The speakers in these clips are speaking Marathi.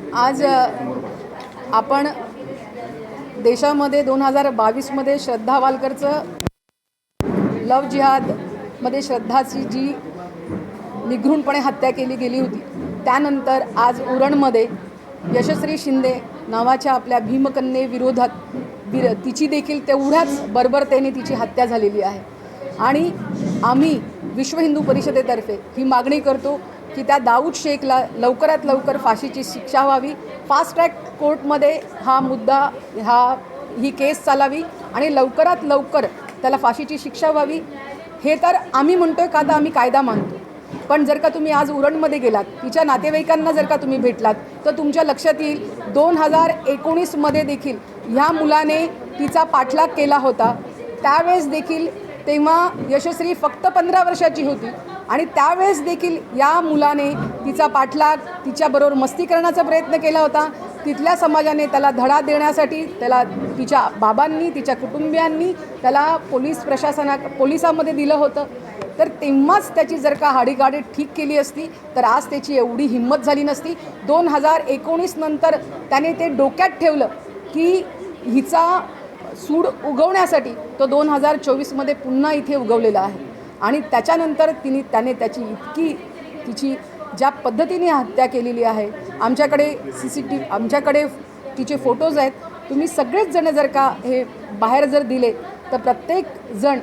आज आपण देशामध्ये दोन हजार बावीसमध्ये श्रद्धा वालकरचं लव जिहादमध्ये श्रद्धाची जी निघृणपणे हत्या केली गेली होती त्यानंतर आज उरणमध्ये यशस्वी शिंदे नावाच्या आपल्या भीमकन्ये विरोधात विर तिची देखील तेवढ्याच बर्बरतेने तिची हत्या झालेली आहे. आणि आम्ही विश्व हिंदू परिषदेतर्फे ही मागणी करतो की त्या दाऊद शेखला लवकरात लवकर फाशीची शिक्षा व्हावी. फास्ट ट्रॅक कोर्टमध्ये हा मुद्दा हा ही केस चालावी आणि लवकरात लवकर त्याला फाशीची शिक्षा व्हावी. हे तर आम्ही म्हणतोय का तर आम्ही कायदा मानतो. पण जर का तुम्ही आज उरणमध्ये गेलात तिच्या नातेवाईकांना जर का तुम्ही भेटलात तर तुमच्या लक्षात येईल दोन हजार एकोणीसमध्ये देखील ह्या मुलाने तिचा पाठलाग केला होता. त्यावेळेस देखील तेव्हा यशस्वी फक्त पंधरा वर्षाची होती. आणि त्यावेळेस देखील या मुलाने तिचा पाठलाग तिच्याबरोबर मस्ती करण्याचा प्रयत्न केला होता. तिथल्या समाजाने त्याला धडा देण्यासाठी त्याला तिच्या बाबांनी तिच्या कुटुंबियांनी त्याला पोलीस प्रशासना पोलिसामध्ये दिलं होतं. तर तेव्हाच त्याची जर का हाडीगाडी ठीक केली असती तर आज त्याची एवढी हिंमत झाली नसती. दोन हजार एकोणीस नंतर त्याने ते डोक्यात ठेवलं की हिचा सूड उगवण्यासाठी तो दोन हजार चोवीसमध्ये पुन्हा इथे उगवलेला आहे आणि त्याच्यानंतर तिने त्याने त्याची इतकी तिची ज्या पद्धतीने हत्या केलेली आहे आमच्याकडे सी सी टी आमच्याकडे तिचे फोटोज आहेत तुम्ही सगळेच जण जर का हे बाहेर जर दिले तर प्रत्येक जण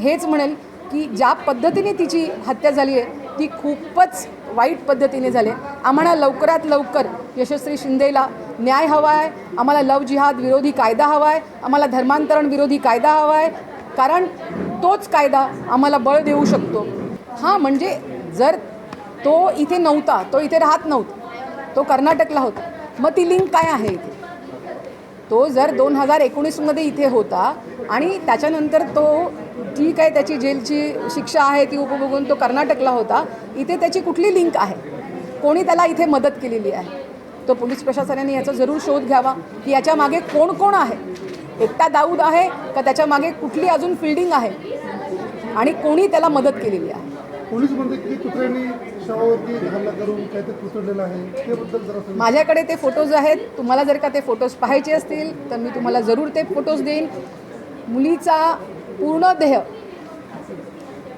हेच म्हणेल की ज्या पद्धतीने तिची हत्या झाली आहे ती खूपच वाईट पद्धतीने झाली आहे. आम्हाला लवकरात लवकर यशस्वी शिंदेला न्याय हवा आहे आम्हाला लव जिहाद विरोधी कायदा हवा आहे आम्हाला धर्मांतरण विरोधी कायदा हवा आहे कारण तोच कायदा आम्हाला बळ देऊ शकतो. हां म्हणजे जर तो इथे नव्हता तो इथे राहत नव्हता तो कर्नाटकला होता मग ती लिंक काय आहे इथे? तो जर दोन हजार एकोणीसमध्ये इथे होता आणि त्याच्यानंतर तो ठीक आहे त्याची जेलची शिक्षा आहे ती उपभोगून तो कर्नाटकला होता इथे त्याची कुठली लिंक आहे? कोणी त्याला इथे मदत केलेली आहे? तो पोलीस प्रशासनाने याचा जरूर शोध घ्यावा की याच्या मागे कोण कोण आहे? एकटा दाऊद आहे का त्याच्यामागे कुठली अजून फिल्डिंग आहे? आणि कोणी त्याला मदत केलेली आहे? पोलीस सांगा. माझ्याकडे ते फोटोज आहेत. तुम्हाला जर का ते फोटोज पाहायचे असतील तर मी तुम्हाला जरूर ते फोटोज देईन. मुलीचा पूर्ण देह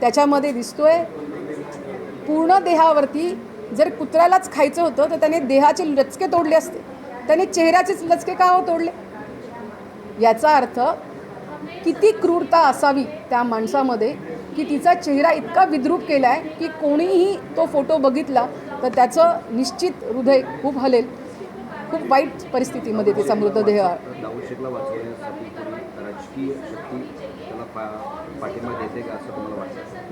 त्याच्यामध्ये दिसतोय. पूर्ण देहावरती जर कुत्र्यालाच खायचं होतं तर त्याने देहाचे लचके तोडले असते. त्याने चेहऱ्याचेच लचके का हो तोडले? याचा अर्थ किती क्रूरता असावी त्या माणसामध्ये की तिचा चेहरा इतका विद्रूप केला आहे की कोणीही तो फोटो बघितला तर त्याचं निश्चित हृदय खूप हलेल. खूप वाईट परिस्थितीमध्ये तिचा मृतदेह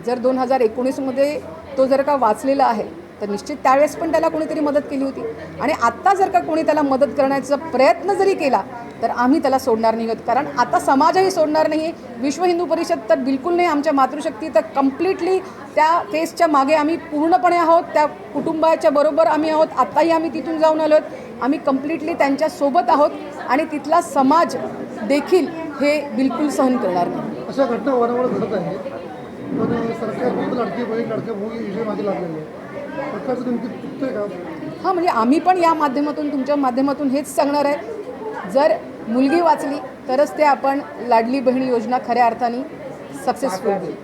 जर दोन हजार एकोणीसमध्ये तो जर का वाचलेला आहे तर निश्चित त्यावेळेस पण त्याला कोणीतरी मदत केली होती. आणि आत्ता जर का कोणी त्याला मदत करण्याचा प्रयत्न जरी केला तर आम्ही त्याला सोडणार नाही आहोत. कारण आता समाजही सोडणार नाही. आहे विश्व हिंदू परिषद तर बिलकुल नाही आमच्या मातृशक्ती. तर कम्प्लिटली त्या केसच्या मागे आम्ही पूर्णपणे आहोत. त्या कुटुंबाच्या बरोबर आम्ही आहोत. आत्ताही आम्ही तिथून जाऊन आलो आहोत. आम्ही कम्प्लिटली त्यांच्यासोबत आहोत. आणि तिथला समाज देखील हे बिलकुल सहन करणार नाही. अशा घटना वारंवार घडत आहेत. पण सरकार खूप लाडकी बहीण लाडक्या भाऊ विषय मागे लागलेले आहे. सरकारचं नेमकी चुकतंय का? हां म्हणजे आम्ही पण या माध्यमातून तुमच्या माध्यमातून हेच सांगणार आहे. जर मुलगी वाचली तरच ते आपण लाडली बहीण योजना खऱ्या अर्थाने सक्सेसफुल होईल.